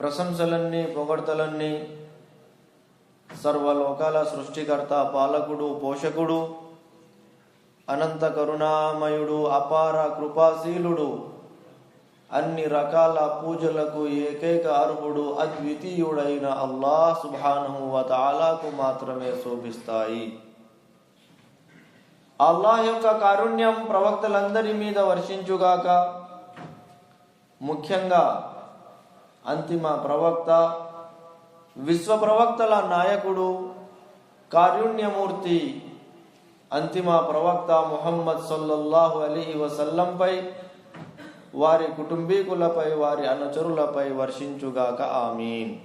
ప్రశంసలన్నీ పొగడ్తలన్నీ సర్వలోకాల సృష్టికర్త పాలకుడు పోషకుడు అనంత కరుణామయుడు అపార కృపాశీలుడు అన్ని రకాల పూజలకు ఏకైక అర్హుడు అద్వితీయుడైన అల్లా సుబ్హానహు వ తాలాకు మాత్రమే శోభిస్తాయి. అల్లాహ్ యొక్క కారుణ్యం ప్రవక్తలందరి మీద వర్షించుగాక ముఖ్యంగా అంతిమ ప్రవక్త విశ్వ ప్రవక్తల నాయకుడు కారుణ్యమూర్తి అంతిమ ప్రవక్త ముహమ్మద్ సొల్లహు అలీహి వసల్లంపై వారి కుటుంబీకులపై వారి అనుచరులపై వర్షించుగాక ఆమీన్.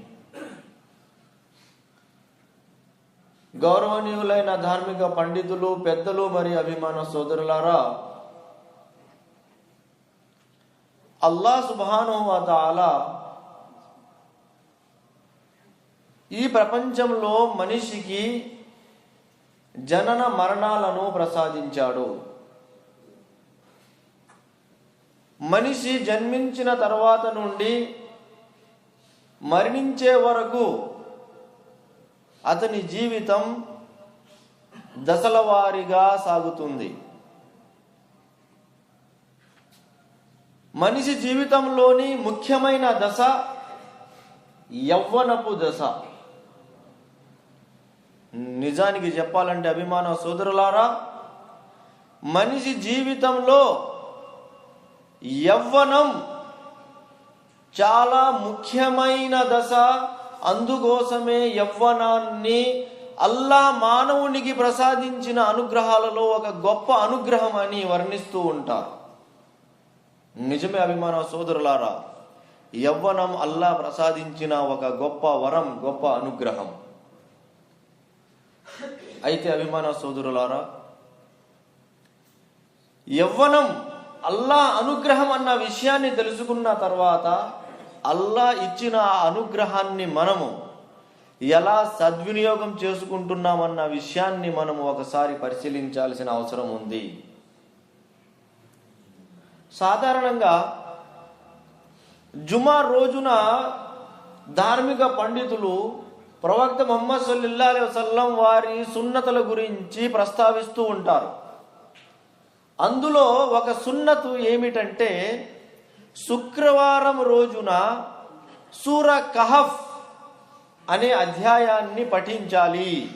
గౌరవనీయులైన ధార్మిక పండితులు పెద్దలు మరియు అభిమాన సోదరులారా అల్లా సుబాను తాలా ఈ ప్రపంచంలో మనిషికి జనన మరణాలను ప్రసాదించాడు. మనిషి జన్మించిన తర్వాత నుండి మరణించే వరకు అతని జీవితం దశల వారీగా సాగుతుంది. మనిషి జీవితంలోని ముఖ్యమైన దశ యవ్వనపు దశ. నిజానికి చెప్పాలంటే అభిమాన సోదరులారా మనిషి జీవితంలో యవ్వనం చాలా ముఖ్యమైన దశ. అందుకోసమే యవ్వనాన్ని అల్లా మానవునికి ప్రసాదించిన అనుగ్రహాలలో ఒక గొప్ప అనుగ్రహం అని వర్ణిస్తూ ఉంటారు. నిజమే అభిమాన సోదరులారా యవ్వనం అల్లా ప్రసాదించిన ఒక గొప్ప వరం గొప్ప అనుగ్రహం. అయితే అభిమాన సోదరులారా యవ్వనం అల్లా అనుగ్రహం అన్న విషయాన్ని తెలుసుకున్న తర్వాత అల్లా ఇచ్చిన ఆ అనుగ్రహాన్ని మనము ఎలా సద్వినియోగం చేసుకుంటున్నామన్న విషయాన్ని మనము ఒకసారి పరిశీలించాల్సిన అవసరం ఉంది. సాధారణంగా జుమా రోజున ధార్మిక పండితులు ప్రవక్త మొహమ్మద్ సల్లిల్లా అలైహి వసల్లం వారి సున్నతుల గురించి ప్రస్తావిస్తూ ఉంటారు. అందులో ఒక సున్నతు ఏమిటంటే శుక్రవారం రోజున సూర కహఫ్ అనే అధ్యాయాన్ని పఠించాలి.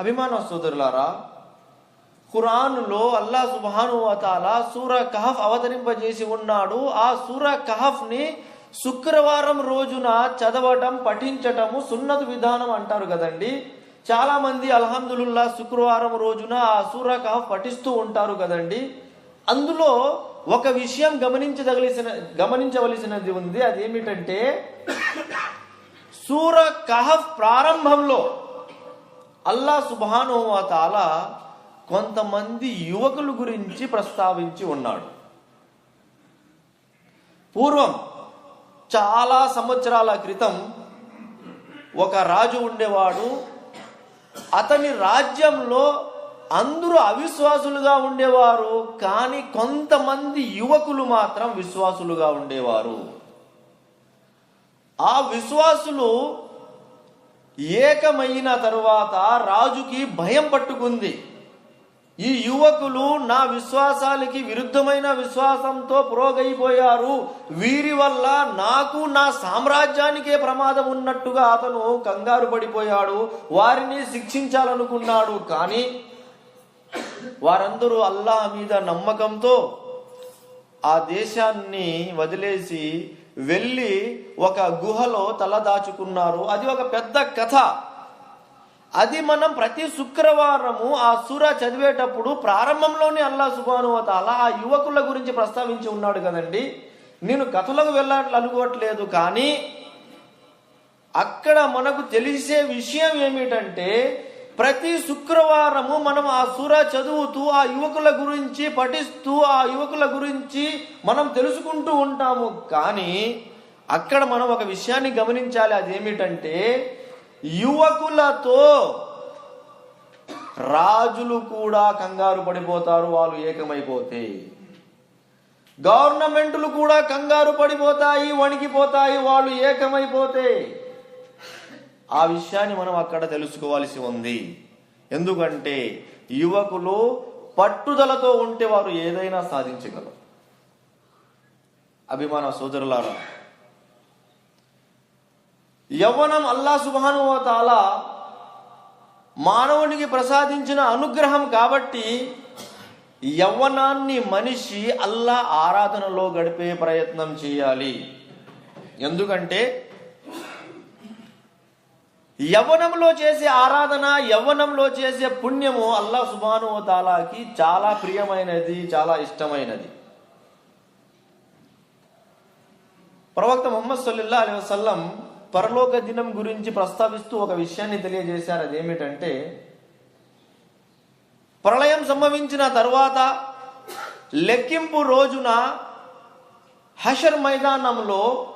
అభిమాన సోదరులారా ఖురాన్లో అల్లా సుబాను అతాల సూర కహఫ్ అవతరింపజేసి ఉన్నాడు. ఆ సూర కహఫ్ని శుక్రవారం రోజున చదవటం పఠించటము సున్నత విధానం అంటారు కదండి. చాలా మంది శుక్రవారం రోజున ఆ సూరక పఠిస్తూ ఉంటారు కదండి. అందులో ఒక విషయం గమనించదగలిసిన గమనించవలసినది ఉంది. అదేమిటంటే సూర కహఫ్ ప్రారంభంలో అల్లా సుబాను కొంతమంది యువకుల గురించి ప్రస్తావించి ఉన్నాడు. పూర్వం చాలా సంవత్సరాల క్రితం ఒక రాజు ఉండేవాడు. అతని రాజ్యంలో అందరూ అవిశ్వాసులుగా ఉండేవారు కానీ కొంతమంది యువకులు మాత్రం విశ్వాసులుగా ఉండేవారు. ఆ విశ్వాసులు ఏకమైన తరువాత రాజుకి భయం పట్టుకుంది. ఈ యువకులు నా విశ్వాసాలకి విరుద్ధమైన విశ్వాసంతో పురోగైపోయారు. వీరి వల్ల నాకు నా సామ్రాజ్యానికే ప్రమాదం ఉన్నట్టుగా అతను కంగారు పడిపోయాడు. వారిని శిక్షించాలనుకున్నాడు కానీ వారందరూ అల్లాహ్ మీద నమ్మకంతో ఆ దేశాన్ని వదిలేసి వెళ్ళి ఒక గుహలో తలదాచుకున్నారు. అది ఒక పెద్ద కథ. అది మనం ప్రతి శుక్రవారము ఆ సూర చదివేటప్పుడు ప్రారంభంలోనే అల్లా సుబాను అలా ఆ యువకుల గురించి ప్రస్తావించి ఉన్నాడు కదండి. నేను కథలకు వెళ్ళాలనుకోవట్లేదు కానీ అక్కడ మనకు తెలిసే విషయం ఏమిటంటే ప్రతి శుక్రవారము మనం ఆ సూర చదువుతూ ఆ యువకుల గురించి పఠిస్తూ ఆ యువకుల గురించి మనం తెలుసుకుంటూ ఉంటాము. కానీ అక్కడ మనం ఒక విషయాన్ని గమనించాలి. అదేమిటంటే యువకులతో రాజులు కూడా కంగారు పడిపోతారు వాళ్ళు ఏకమైపోతే. గవర్నమెంట్లు కూడా కంగారు పడిపోతాయి వణికిపోతాయి వాళ్ళు ఏకమైపోతే. ఆ విషయాన్ని మనం అక్కడ తెలుసుకోవాల్సి ఉంది. ఎందుకంటే యువకులు పట్టుదలతో ఉంటే వారు ఏదైనా సాధించగలరు. అభిమాన సోదరులారా యవ్వనం అల్లా సుబాను మానవునికి ప్రసాదించిన అనుగ్రహం కాబట్టి యవ్వనాన్ని మనిషి అల్లా ఆరాధనలో గడిపే ప్రయత్నం చేయాలి. ఎందుకంటే యవ్వనంలో చేసే ఆరాధన యవ్వనంలో చేసే పుణ్యము అల్లా సుబాను తాలాకి చాలా ప్రియమైనది చాలా ఇష్టమైనది. ప్రవక్త ముహమ్మద్ సల్లిల్లా అలై వసల్లం పరలోక దినం గురించి ప్రస్తావిస్తూ ఒక విషయాన్ని తెలియజేశారు. అదేమిటంటే ప్రళయం సంభవించిన తర్వాత లెక్కింపు రోజున హషర్ మైదానంలో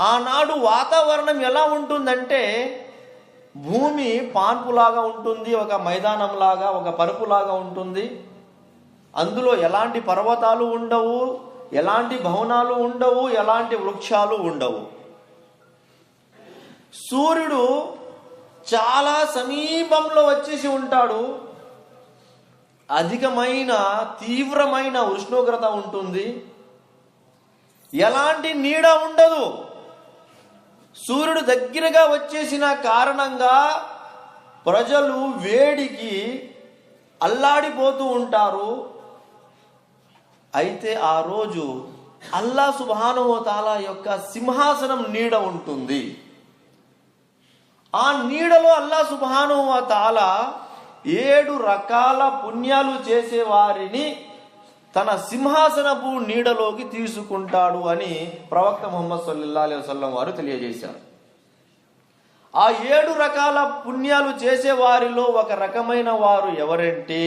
ఆనాడు వాతావరణం ఎలా ఉంటుందంటే భూమి పాన్పులాగా ఉంటుంది ఒక మైదానంలాగా ఒక పరుపులాగా ఉంటుంది. అందులో ఎలాంటి పర్వతాలు ఉండవు ఎలాంటి భవనాలు ఉండవు ఎలాంటి వృక్షాలు ఉండవు. సూర్యుడు చాలా సమీపంలో వచ్చేసి ఉంటాడు. అధికమైన తీవ్రమైన ఉష్ణోగ్రత ఉంటుంది. ఎలాంటి నీడ ఉండదు. సూర్యుడు దగ్గరగా వచ్చేసిన కారణంగా ప్రజలు వేడికి అల్లాడిపోతూ ఉంటారు. అయితే ఆ రోజు అల్లా సుభానువతాల యొక్క సింహాసనం నీడ ఉంటుంది. ఆ నీడలో అల్లా సుభానువ తాల ఏడు రకాల పుణ్యాలు చేసే వారిని తన సింహాసనపు నీడలోకి తీసుకుంటాడు అని ప్రవక్త ముహమ్మద్ సల్లా అలైహి వసల్లం వారు తెలియజేశారు. ఆ ఏడు రకాల పుణ్యాలు చేసే వారిలో ఒక రకమైన వారు ఎవరంటే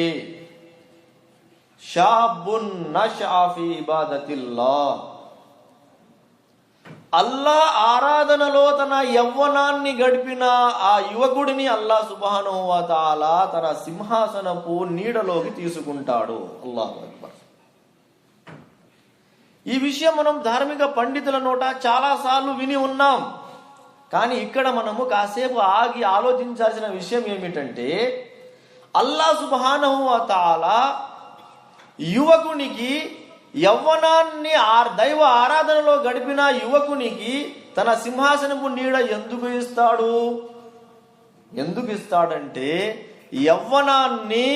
షాబున్ నషాఫీ ఇబాదతిల్లా అల్లా ఆరాధనలో తన యవ్వనాన్ని గడిపిన ఆ యువకుడిని అల్లా సుబాను తన సింహాసనపు నీడలోకి తీసుకుంటాడు. అల్లాహు అక్బర్. ఈ విషయం మనం ధార్మిక పండితుల నోట చాలాసార్లు విని ఉన్నాం. కానీ ఇక్కడ మనము కాసేపు ఆగి ఆలోచించాల్సిన విషయం ఏమిటంటే అల్లా సుబానహు తాలా యువకునికి యవ్వనాన్ని ఆ దైవ ఆరాధనలో గడిపిన యువకునికి తన సింహాసనపు నీడ ఎందుకు ఇస్తాడు? ఎందుకు ఇస్తాడంటే యవ్వనాన్ని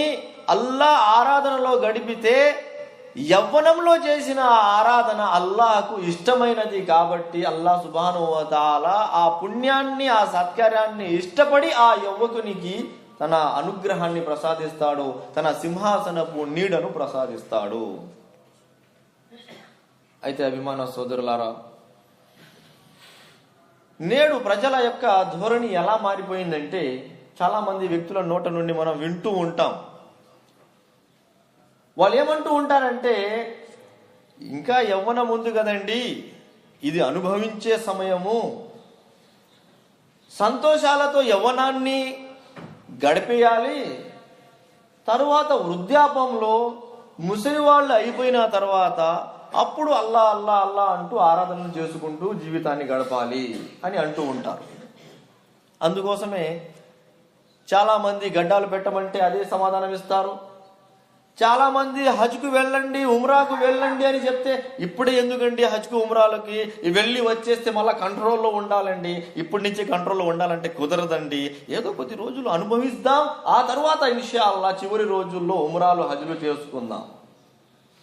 అల్లా ఆరాధనలో గడిపితే యవ్వనంలో చేసిన ఆ ఆరాధన అల్లాహకు ఇష్టమైనది కాబట్టి అల్లా సుబానువతాల ఆ పుణ్యాన్ని ఆ సత్కార్యాన్ని ఇష్టపడి ఆ యువకునికి తన అనుగ్రహాన్ని ప్రసాదిస్తాడు తన సింహాసనపు నీడను ప్రసాదిస్తాడు. అయితే అభిమాన సోదరులారా నేడు ప్రజల యొక్క ధోరణి ఎలా మారిపోయిందంటే చాలా మంది వ్యక్తుల నోట నుండి మనం వింటూ ఉంటాం. వాళ్ళు ఏమంటూ ఉంటారంటే ఇంకా యవ్వనం ఉంది కదండి ఇది అనుభవించే సమయము. సంతోషాలతో యవ్వనాన్ని గడిపేయాలి. తరువాత వృద్ధాపంలో ముసలి వాళ్ళు అయిపోయిన తర్వాత అప్పుడు అల్లా అల్లా అల్లా అంటూ ఆరాధనలు చేసుకుంటూ జీవితాన్ని గడపాలి అని అంటూ ఉంటారు. అందుకోసమే చాలామంది గడ్డాలు పెట్టమంటే అదే సమాధానం ఇస్తారు. చాలామంది హజ్కు వెళ్ళండి ఉమ్రాకు వెళ్ళండి అని చెప్తే ఇప్పుడే ఎందుకండి హజ్కు ఉమ్రాలకి? వెళ్ళి వచ్చేస్తే మళ్ళీ కంట్రోల్లో ఉండాలండి. ఇప్పటి నుంచి కంట్రోల్లో ఉండాలంటే కుదరదండి. ఏదో కొద్ది రోజులు అనుభవిస్తాం ఆ తర్వాత ఇన్షాల్లా చివరి రోజుల్లో ఉమ్రాలు హజ్లు చేసుకుందాం.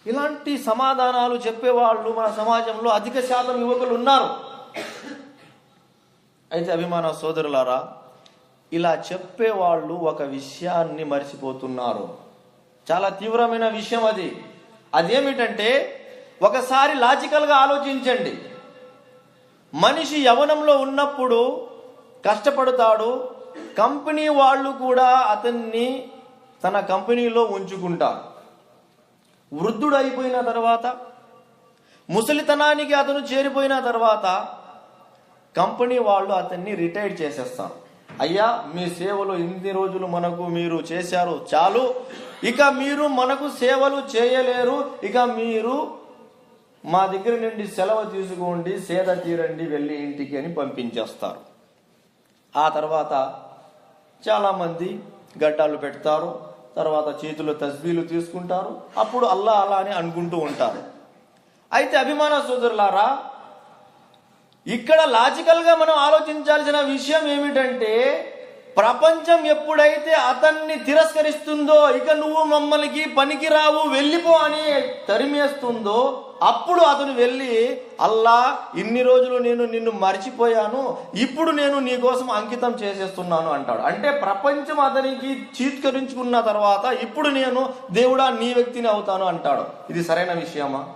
ఇలాంటి సమాధానాలు చెప్పేవాళ్ళు మన సమాజంలో అధిక శాతం యువకులు ఉన్నారు. అయితే అభిమాన సోదరులారా ఇలా చెప్పేవాళ్ళు ఒక విషయాన్ని మర్చిపోతున్నారు. చాలా తీవ్రమైన విషయం అది. అదేమిటంటే ఒకసారి లాజికల్గా ఆలోచించండి. మనిషి యవనంలో ఉన్నప్పుడు కష్టపడతాడు కంపెనీ వాళ్ళు కూడా అతన్ని తన కంపెనీలో ఉంచుకుంటారు. వృద్ధుడు అయిపోయిన తర్వాత ముసలితనానికి అతను చేరిపోయిన తర్వాత కంపెనీ వాళ్ళు అతన్ని రిటైర్ చేసేస్తారు. అయ్యా మీ సేవలు ఇన్ని రోజులు మనకు మీరు చేశారు చాలు. ఇక మీరు మనకు సేవలు చేయలేరు. ఇక మీరు మా దగ్గర నుండి సెలవు తీసుకోండి సేద తీరండి వెళ్ళి ఇంటికి అని పంపించేస్తారు. ఆ తర్వాత చాలామంది గడ్డాలు పెడతారు. తర్వాత చేతిలో తస్బీలు తీసుకుంటారు. అప్పుడు అల్లా అలా అని అనుకుంటూ ఉంటారు. అయితే అభిమాన సోదరులారా ఇక్కడ లాజికల్గా మనం ఆలోచించాల్సిన విషయం ఏమిటంటే ప్రపంచం ఎప్పుడైతే అతన్ని తిరస్కరిస్తుందో ఇక నువ్వు మమ్మల్ని పనికిరావు వెళ్ళిపో అని తరిమేస్తుందో అప్పుడు అతను వెళ్ళి అల్లా ఇన్ని రోజులు నేను నిన్ను మర్చిపోయాను ఇప్పుడు నేను నీ కోసం అంకితం చేసేస్తున్నాను అంటాడు. అంటే ప్రపంచం అతనికి చీత్కరించుకున్న తర్వాత ఇప్పుడు నేను దేవుడా నీ వ్యక్తిని అవుతాను అంటాడు. ఇది సరైన విషయమా?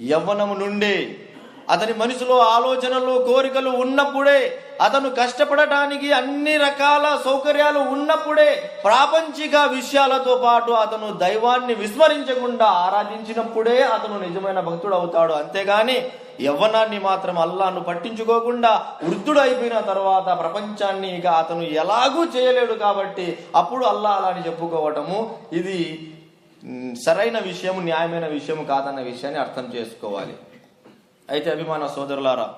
యవ్వనము నుండి అతని మనసులో ఆలోచనలు కోరికలు ఉన్నప్పుడే అతను కష్టపడటానికి అన్ని రకాల సౌకర్యాలు ఉన్నప్పుడే ప్రాపంచిక విషయాలతో పాటు అతను దైవాన్ని విస్మరించకుండా ఆరాధించినప్పుడే అతను నిజమైన భక్తుడు అవుతాడు. అంతేగాని యవ్వనాన్ని మాత్రం అల్లాను పట్టించుకోకుండా వృద్ధుడు అయిపోయిన తర్వాత ప్రపంచాన్ని ఇక అతను ఎలాగూ చేయలేడు కాబట్టి అప్పుడు అల్లా అలా అని చెప్పుకోవటము ఇది సరైన విషయం న్యాయమైన విషయం కాదన్న విషయాన్ని అర్థం చేసుకోవాలి. అయితే అభిమాన సోదరులారా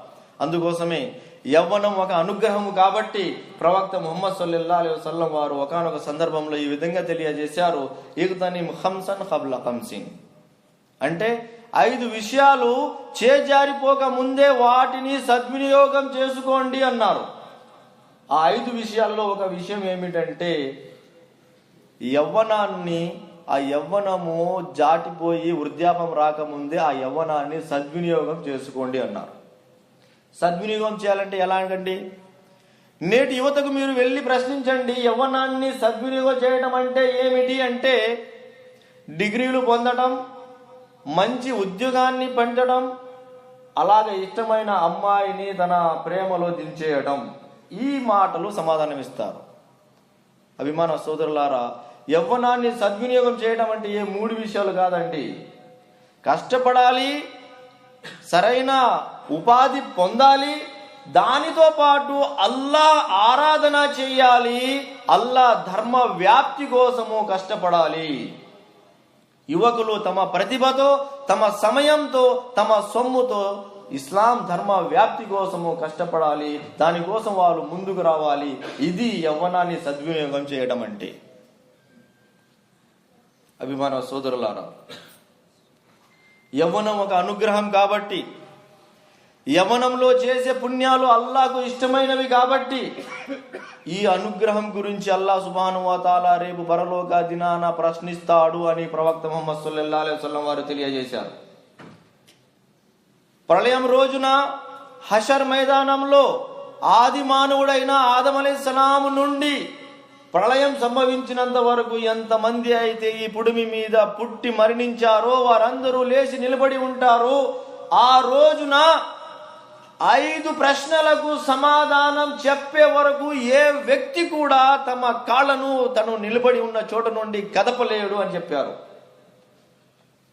అందుకోసమే యవ్వనం ఒక అనుగ్రహము కాబట్టి ప్రవక్త ముహమ్మద్ సల్లెల్లా అలీ వసల్లం వారు ఒకనొక సందర్భంలో ఈ విధంగా తెలియజేశారు ఈగుతని హంసన్ హబ్ల హంసిన్ అంటే ఐదు విషయాలు చేజారిపోక ముందే వాటిని సద్వినియోగం చేసుకోండి అన్నారు. ఆ ఐదు విషయాల్లో ఒక విషయం ఏమిటంటే యవ్వనాన్ని ఆ యవ్వనము జాటిపోయి వృద్ధాపం రాకముందే ఆ యవ్వనాన్ని సద్వినియోగం చేసుకోండి అన్నారు. సద్వినియోగం చేయాలంటే ఎలాగండి నేటి యువతకు మీరు వెళ్ళి ప్రశ్నించండి యవ్వనాన్ని సద్వినియోగం చేయడం అంటే ఏమిటి అంటే డిగ్రీలు పొందడం మంచి ఉద్యోగాన్ని పెంచడం అలాగే ఇష్టమైన అమ్మాయిని తన ప్రేమలో దించేయడం ఈ మాటలు సమాధానం ఇస్తారు అభిమాన సోదరులారా యవ్వనాన్ని సద్వినియోగం చేయడం అంటే ఏ మూడు విషయాలు కాదండి. కష్టపడాలి సరైన ఉపాధి పొందాలి దానితో పాటు అల్లా ఆరాధన చేయాలి అల్లా ధర్మ వ్యాప్తి కోసము కష్టపడాలి. యువకులు తమ ప్రతిభతో తమ సమయంతో తమ సొమ్ముతో ఇస్లాం ధర్మ వ్యాప్తి కోసము కష్టపడాలి. దానికోసం వాళ్ళు ముందుకు రావాలి. ఇది యవ్వనాన్ని సద్వినియోగం చేయడం అంటే. అభిమాన సోదరులారా యవ్వనం ఒక అనుగ్రహం కాబట్టి యవనంలో చేసే పుణ్యాలు అల్లాకు ఇష్టమైనవి కాబట్టి ఈ అనుగ్రహం గురించి అల్లా సుభానువాతాల రేపు పరలోక దినాన ప్రశ్నిస్తాడు అని ప్రవక్త మొహమ్మద్ సల్లల్లా అలైహి వసల్లం వారు తెలియజేశారు. ప్రళయం రోజున హషర్ మైదానంలో ఆది మానవుడైన ఆదం సలాము నుండి ప్రళయం సంభవించినంత వరకు ఎంతమంది అయితే ఈ పుడిమి మీద పుట్టి మరణించారో వారందరూ లేచి నిలబడి ఉంటారు. ఆ రోజున ఐదు ప్రశ్నలకు సమాధానం చెప్పే వరకు ఏ వ్యక్తి కూడా తమ కాళ్ళను తను నిలబడి ఉన్న చోట నుండి కదపలేడు అని చెప్పారు.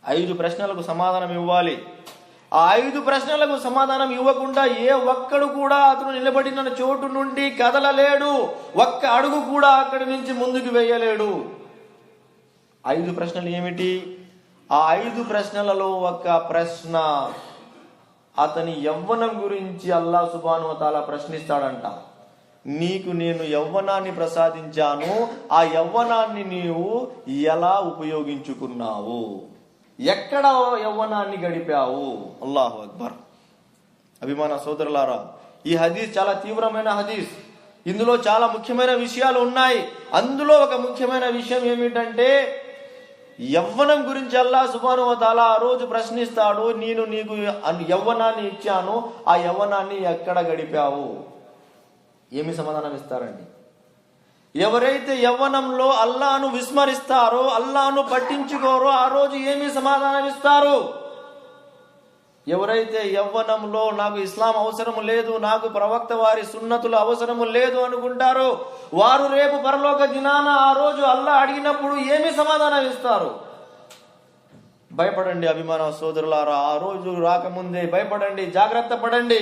ఐదు ప్రశ్నలకు సమాధానం ఇవ్వాలి. ఆ ఐదు ప్రశ్నలకు సమాధానం ఇవ్వకుండా ఏ ఒక్కడు కూడా అతను నిలబడిన చోటు నుండి కదలలేడు. ఒక్క అడుగు కూడా అక్కడి నుంచి ముందుకు వేయలేడు. ఐదు ప్రశ్నలు ఏమిటి? ఆ ఐదు ప్రశ్నలలో ఒక ప్రశ్న అతని యవ్వనం గురించి అల్లా సుబాను తాలా ప్రశ్నిస్తాడంట. నీకు నేను యవ్వనాన్ని ప్రసాదించాను. ఆ యవ్వనాన్ని నీవు ఎలా ఉపయోగించుకున్నావు? ఎక్కడ యవ్వనాన్ని గడిపావు? అల్లాహు అక్బర్. అభిమాన సోదరులారా ఈ హదీస్ చాలా తీవ్రమైన హదీస్. ఇందులో చాలా ముఖ్యమైన విషయాలు ఉన్నాయి. అందులో ఒక ముఖ్యమైన విషయం ఏమిటంటే యవ్వనం గురించి అల్లా సుబాను ఆ రోజు ప్రశ్నిస్తాడు నేను నీకు యవ్వనాన్ని ఇచ్చాను ఆ యవ్వనాన్ని ఎక్కడ గడిపావు? ఏమి సమాధానం ఇస్తారండి? ఎవరైతే యవ్వనంలో అల్లాను విస్మరిస్తారో అల్లాను పట్టించుకోరో ఆ రోజు ఏమి సమాధానం ఇస్తారు ఎవరైతే యవ్వనంలో నాకు ఇస్లాం అవసరము లేదు నాకు ప్రవక్త వారి సున్నతులు అవసరము లేదు అనుకుంటారో వారు రేపు పరలోక దినాన ఆ రోజు అల్లా అడిగినప్పుడు ఏమి సమాధానం ఇస్తారు భయపడండి అభిమాన సోదరులారా ఆ రోజు రాకముందే భయపడండి జాగ్రత్త పడండి.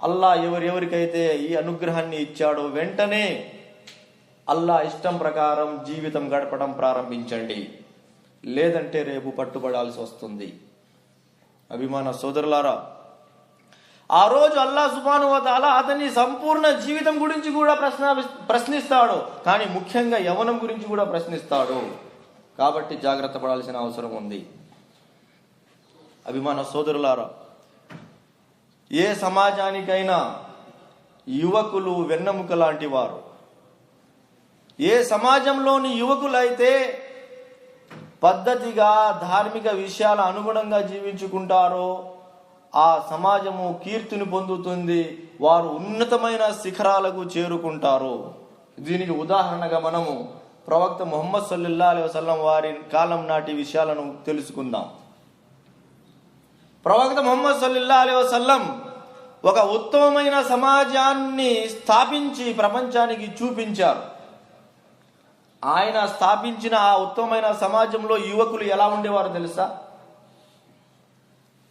అల్లా ఎవరెవరికైతే ఈ అనుగ్రహాన్ని ఇచ్చాడో వెంటనే అల్లా ఇష్టం ప్రకారం జీవితం గడపడం ప్రారంభించండి. లేదంటే రేపు పట్టుబడాల్సి వస్తుంది. అభిమాన సోదరులారా ఆ రోజు అల్లా సుబాను అలా అతని సంపూర్ణ జీవితం గురించి కూడా ప్రశ్న ప్రశ్నిస్తాడు. కానీ ముఖ్యంగా యవనం గురించి కూడా ప్రశ్నిస్తాడు. కాబట్టి జాగ్రత్త పడాల్సిన అవసరం ఉంది. అభిమాన సోదరులారా ఏ సమాజానికైనా యువకులు వెన్నెముక లాంటి వారు. ఏ సమాజంలోని యువకులైతే పద్ధతిగా ధార్మిక విషయాల అనుగుణంగా జీవించుకుంటారో ఆ సమాజము కీర్తిని పొందుతుంది వారు ఉన్నతమైన శిఖరాలకు చేరుకుంటారు. దీనికి ఉదాహరణగా మనము ప్రవక్త ముహమ్మద్ సల్లల్లా అలై వసలం వారి కాలం నాటి విషయాలను తెలుసుకుందాం. ప్రవక్త ముహమ్మద్ సల్లల్లా అలై వసల్లం ఒక ఉత్తమమైన సమాజాన్ని స్థాపించి ప్రపంచానికి చూపించారు. ఆయన స్థాపించిన ఆ ఉత్తమమైన సమాజంలో యువకులు ఎలా ఉండేవారు తెలుసా?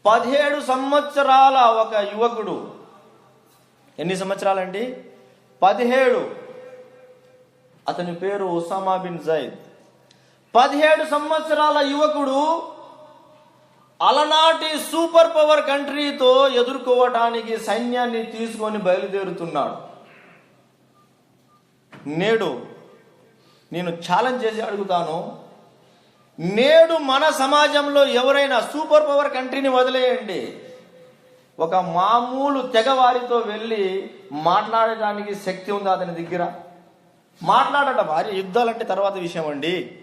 పదిహేడు సంవత్సరాల ఒక యువకుడు. ఎన్ని సంవత్సరాలండి? పదిహేడు. అతని పేరు ఉసామా బిన్ జైద్. పదిహేడు సంవత్సరాల యువకుడు అలనాటి సూపర్ పవర్ కంట్రీతో ఎదుర్కోవటానికి సైన్యాన్ని తీసుకొని బయలుదేరుతున్నాడు. నేడు నేను ఛాలెంజ్ చేసి అడుగుతాను నేడు మన సమాజంలో ఎవరైనా సూపర్ పవర్ కంట్రీని వదిలేయండి. ఒక మామూలు తెగవారితో వెళ్ళి మాట్లాడడానికి శక్తి ఉందా అతని దగ్గర? మాట్లాడటం వారి యుద్ధాలంటే తర్వాత విషయం అండి.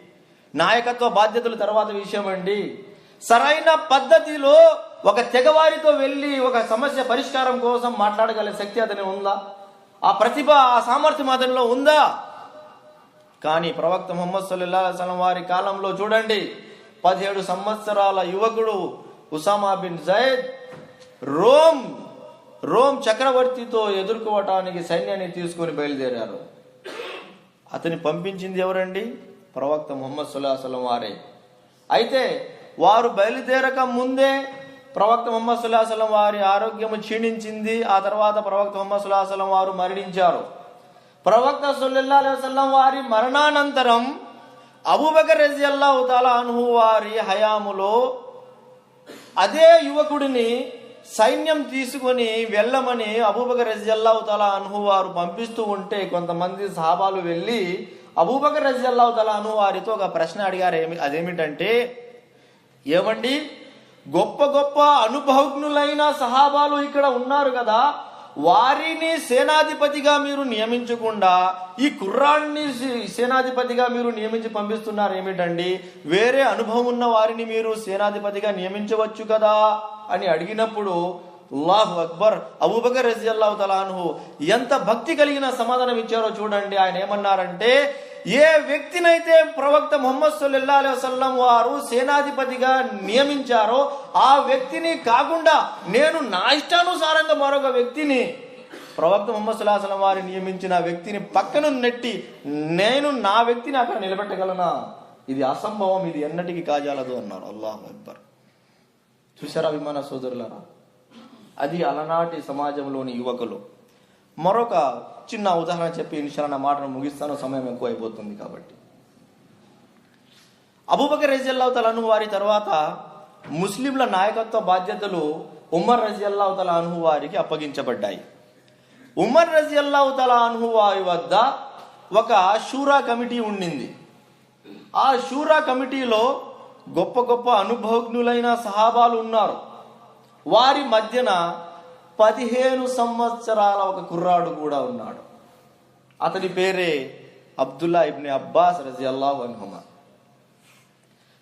నాయకత్వ బాధ్యతలు తర్వాత విషయం అండి. సరైన పద్ధతిలో ఒక తెగవారితో వెళ్ళి ఒక సమస్య పరిష్కారం కోసం మాట్లాడగల శక్తి అతని ఉందా? ఆ ప్రతిభ ఆ సామర్థ్యం అతనిలో ఉందా? కానీ ప్రవక్త ముహమ్మద్ సల్లల్లాహు వారి కాలంలో చూడండి పదిహేడు సంవత్సరాల యువకుడు Usama bin Zaid Rome Rome చక్రవర్తితో ఎదుర్కోవటానికి సైన్యాన్ని తీసుకొని బయలుదేరారు. అతని పంపించింది ఎవరండి? ప్రవక్త ముహమ్మద్ సుల్లాహ్ వారే. అయితే వారు బయలుదేరక ముందే ప్రవక్త ముహమ్మద్ సుల్లాహ్ వారి ఆరోగ్యము క్షీణించింది. ఆ తర్వాత ప్రవక్త ముహమ్మద్ సుల్లాహ్ వారు మరణించారు. ప్రవక్త సుల్లల్లా అలైవల్లం వారి మరణానంతరం అబూబకర్ రజియల్లాహు తాలా అన్హు వారి హయాములో అదే యువకుడిని సైన్యం తీసుకొని వెళ్ళమని అబూబకర్ రజియల్లాహు తాలా అనుహు వారు పంపిస్తూ ఉంటే కొంతమంది సహాబాలు వెళ్ళి అబూబకర్ రజియల్లాహు తాలా అన్హు వారితో ఒక ప్రశ్న అడిగారు. ఏమి అదేమిటంటే ఏమండి? గొప్ప గొప్ప అనుభవజ్ఞులైన సహాబాలు ఇక్కడ ఉన్నారు కదా వారిని సేనాధిపతిగా మీరు నియమించకుండా ఈ కుర్రాన్ని సేనాధిపతిగా మీరు నియమించి పంపిస్తున్నారు ఏమిటండి వేరే అనుభవం ఉన్న వారిని మీరు సేనాధిపతిగా నియమించవచ్చు కదా? అని అడిగినప్పుడు అల్లాహు అక్బర్ అబూబకర్ రజియల్లాహు తలాన్హు ఎంత భక్తి కలిగిన సమాధానం ఇచ్చారో చూడండి. ఆయన ఏమన్నారంటే ఏ వ్యక్తినైతే ప్రవక్త మొహమ్మద్ సుల్లా అలైహి వసల్లం వారు సేనాధిపతిగా నియమించారో ఆ వ్యక్తిని కాకుండా నేను నా ఇష్టానుసారంగా మరొక వ్యక్తిని ప్రవక్త మొహమ్మద్ సల్లాహు అలైహి వారి నియమించిన వ్యక్తిని పక్కన నెట్టి నేను నా వ్యక్తిని అక్కడ నిలబెట్టగలనా? ఇది అసంభవం ఇది ఎన్నటికి కాజాలదు అన్నారు. అల్లాహ్ అక్బర్. చూసారా విమాన సోదరులారా? అది అలనాటి సమాజంలోని యువకులు. మరొక చిన్న ఉదాహరణ చెప్పి ఇన్షాల్లా నా మాటను ముగిస్తాను. సమయం ఎక్కువ అయిపోతుంది కాబట్టి. అబూబకర్ రజియల్లాహు తలాను వారి తర్వాత ముస్లింల నాయకత్వ బాధ్యతలు ఉమర్ రజియల్లాహు తలాను వారికి అప్పగించబడ్డాయి. ఉమర్ రజియల్లాహు తలాను వారి వద్ద ఒక షూరా కమిటీ ఉండింది. ఆ షూరా కమిటీలో గొప్ప గొప్ప అనుభవజ్ఞులైన సహాబాలు ఉన్నారు. వారి మధ్యన పదిహేను సంవత్సరాల ఒక కుర్రాడు కూడా ఉన్నాడు. అతని పేరే అబ్దుల్లా ఇబ్ని అబ్బాస్ రజియల్లాహు అన్హుమా.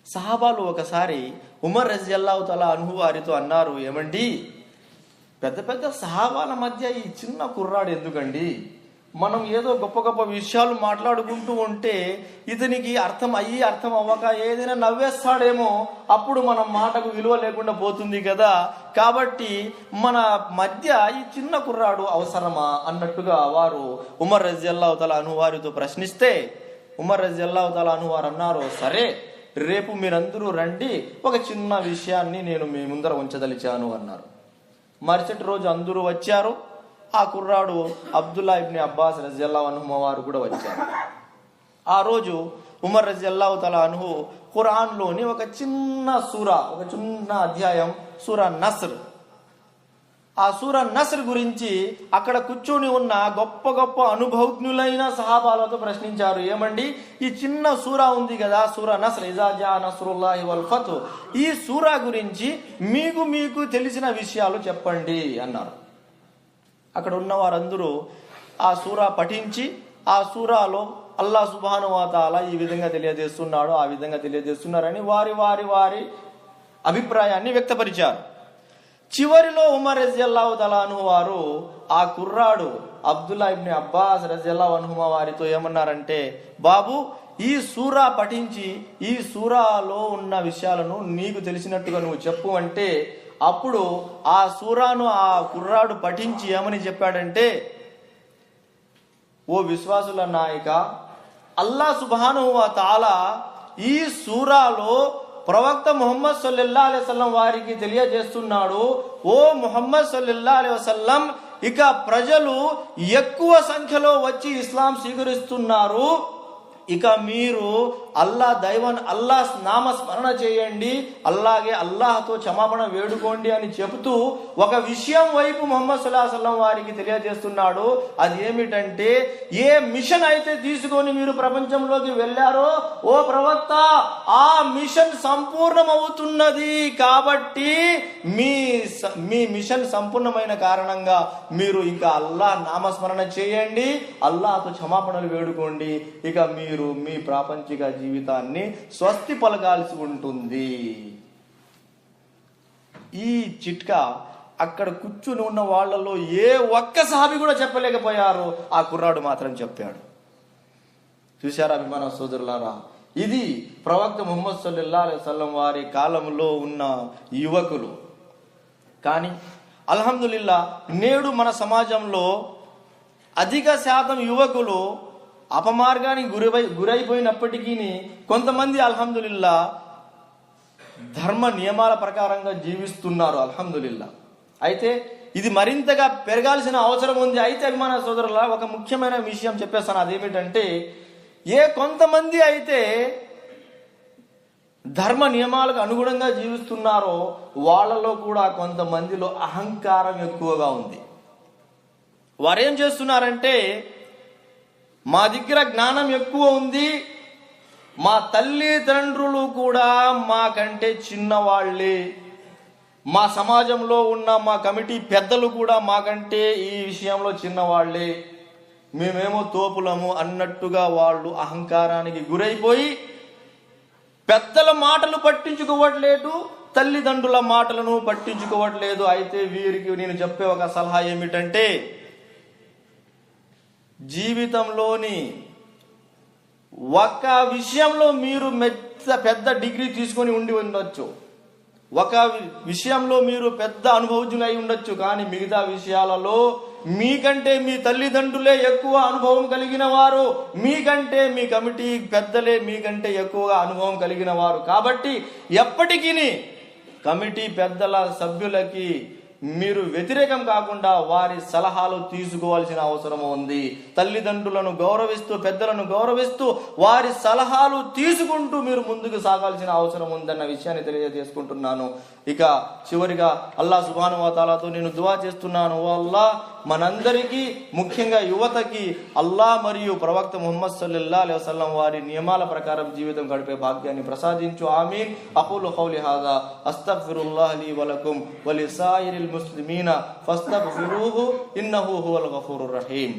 సహాబాలు ఒకసారి ఉమర్ రజియల్లాహు తలా అనుహు వారితో అన్నారు ఏమండి పెద్ద పెద్ద సహాబాల మధ్య ఈ చిన్న కుర్రాడు ఎందుకండి? మనం ఏదో గొప్ప గొప్ప విషయాలు మాట్లాడుకుంటూ ఉంటే ఇతనికి అర్థం అయ్యి అర్థం అవ్వక ఏదైనా నవ్వేస్తాడేమో అప్పుడు మన మాటకు విలువ లేకుండా పోతుంది కదా. కాబట్టి మన మధ్య ఈ చిన్న కుర్రాడు అవసరమా అన్నట్టుగా వారు ఉమర్ రజియల్లాహు తల అను వారితో ప్రశ్నిస్తే ఉమర్ రజియల్లాహు తల అను వారు అన్నారు సరే రేపు మీరందరూ రండి ఒక చిన్న విషయాన్ని నేను మీ ముందర ఉంచదలిచాను అన్నారు. మరుసటి రోజు అందరూ వచ్చారు. ఆ కుర్రాడు అబ్దుల్లా ఇబ్ని అబ్బాస్ రజల్లా అనుమ వారు కూడా వచ్చారు. ఆ రోజు ఉమర్ రజల్లావు తలా అనుహు ఖురాన్లోని ఒక చిన్న సూర ఒక చిన్న అధ్యాయం సూర నస్ర్. ఆ సూర నస్ర్ గురించి అక్కడ కూర్చొని ఉన్న గొప్ప గొప్ప అనుభవజ్ఞులైన సహాబాలతో ప్రశ్నించారు. ఏమండి? ఈ చిన్న సూర ఉంది కదా సూర నస్ర్. ఇజాజా నస్రుల్లాహి వల్ ఫత్. ఈ సూర గురించి మీకు మీకు తెలిసిన విషయాలు చెప్పండి అన్నారు. అక్కడ ఉన్న వారందరూ ఆ సూరా పఠించి ఆ సూరాలో అల్లా సుబానువాతాల ఈ విధంగా తెలియజేస్తున్నాడు ఆ విధంగా తెలియజేస్తున్నారని వారి వారి వారి అభిప్రాయాన్ని వ్యక్తపరిచారు. చివరిలో ఉమర్ రజియల్లాహు తలాను వారు ఆ కుర్రాడు అబ్దుల్లా ఇబ్ని అబ్బాస్ రజియల్లా అనుహుమ వారితో ఏమన్నారంటే బాబు ఈ సూరా పఠించి ఈ సూరాలో ఉన్న విషయాలను నీకు తెలిసినట్టుగా నువ్వు చెప్పు అంటే అప్పుడు ఆ సూరాను ఆ కుర్రాడు పఠించి ఏమని చెప్పాడంటే ఓ విశ్వాసుల నాయక అల్లా సుబాను తాల ఈ సూరాలో ప్రవక్త ముహమ్మద్ సల్లల్లా అలైవల్లం వారికి తెలియజేస్తున్నాడు. ఓ ముహమ్మద్ సల్లల్లా అలైవల్లం ఇక ప్రజలు ఎక్కువ సంఖ్యలో వచ్చి ఇస్లాం స్వీకరిస్తున్నారు. ఇక మీరు అల్లా దైవన్ అల్లా నామ స్మరణ చేయండి. అల్లాగే అల్లాహతో క్షమాపణ వేడుకోండి అని చెబుతూ ఒక విషయం వైపు మొహమ్మద్ సుల్లాహల్లం వారికి తెలియజేస్తున్నాడు. అది ఏమిటంటే ఏ మిషన్ అయితే తీసుకొని మీరు ప్రపంచంలోకి వెళ్ళారో ఓ ప్రవక్త ఆ మిషన్ సంపూర్ణమవుతున్నది. కాబట్టి మీ మీ మిషన్ సంపూర్ణమైన కారణంగా మీరు ఇంకా అల్లాహ్ నామస్మరణ చేయండి. అల్లాహతో క్షమాపణలు వేడుకోండి. ఇక మీరు మీ ప్రాపంచిక జీవితాన్ని స్వస్తి పలకాల్సి ఉంటుంది. ఈ చిట్కా అక్కడ కూర్చుని ఉన్న వాళ్ళలో ఏ ఒక్క సాబి కూడా చెప్పలేకపోయారు. ఆ కుర్రాడు మాత్రం చెప్పాడు. చూశారా అభిమాన సోదరులారా? ఇది ప్రవక్త ముహమ్మద్ సల్లల్లా సల్లం వారి కాలంలో ఉన్న యువకులు. కానీ అల్హమ్దుల్లా నేడు మన సమాజంలో అధిక శాతం యువకులు అపమార్గానికి గురై గురైపోయినప్పటికీ కొంతమంది అల్హమ్దులిల్లా ధర్మ నియమాల ప్రకారంగా జీవిస్తున్నారు అల్హమ్దులిల్లా. అయితే ఇది మరింతగా పెరగాల్సిన అవసరం ఉంది. అయితే అభిమాన సోదరుల ఒక ముఖ్యమైన విషయం చెప్పేస్తాను. అదేమిటంటే ఏ కొంతమంది అయితే ధర్మ నియమాలకు అనుగుణంగా జీవిస్తున్నారో వాళ్ళలో కూడా కొంతమందిలో అహంకారం ఎక్కువగా ఉంది. వారేం చేస్తున్నారంటే మా దగ్గర జ్ఞానం ఎక్కువ ఉంది. మా తల్లిదండ్రులు కూడా మాకంటే చిన్నవాళ్ళే. మా సమాజంలో ఉన్న మా కమిటీ పెద్దలు కూడా మాకంటే ఈ విషయంలో చిన్నవాళ్ళే. మేమేమో తోపులము అన్నట్టుగా వాళ్ళు అహంకారానికి గురైపోయి పెద్దల మాటలు పట్టించుకోవట్లేదు తల్లిదండ్రుల మాటలను పట్టించుకోవట్లేదు. అయితే వీరికి నేను చెప్పే ఒక సలహా ఏమిటంటే జీవితంలోని ఒక విషయంలో మీరు మెత్త పెద్ద డిగ్రీ తీసుకొని ఉండి ఉండొచ్చు. ఒక విషయంలో మీరు పెద్ద అనుభవజ్ఞులై ఉండొచ్చు కానీ మిగతా విషయాలలో మీకంటే మీ తల్లిదండ్రులే ఎక్కువ అనుభవం కలిగిన వారు మీకంటే మీ కమిటీ పెద్దలే మీకంటే ఎక్కువగా అనుభవం కలిగిన వారు. కాబట్టి ఎప్పటికీ కమిటీ పెద్దల సభ్యులకి మీరు వ్యతిరేకం కాకుండా వారి సలహాలు తీసుకోవాల్సిన అవసరం ఉంది. తల్లిదండ్రులను గౌరవిస్తూ పెద్దలను గౌరవిస్తూ వారి సలహాలు తీసుకుంటూ మీరు ముందుకు సాగాల్సిన అవసరం ఉందన్న విషయాన్ని తెలియజేసుకుంటున్నాను. ఇక చివరిగా అల్లా సుభానువాతాలతో నేను దువా చేస్తున్నాను. ఓ అల్లా మనందరికీ ముఖ్యంగా యువతకి అల్లా మరియు ప్రవక్త ముహమ్మద్ సల్లల్లా అలైహి వసల్లం వారి నియమాల ప్రకారం జీవితం గడిపే భాగ్యాన్ని ప్రసాదించు. ఆమీన్. అఖులు హౌలి హాదా అస్తగ్ఫిరుల్లాహ్ లీ వలకుం వలిసాయిరిల్ ముస్లిమీన ఫస్తఫిరుహు ఇన్నహు హువల్ గఫూరు రహీం.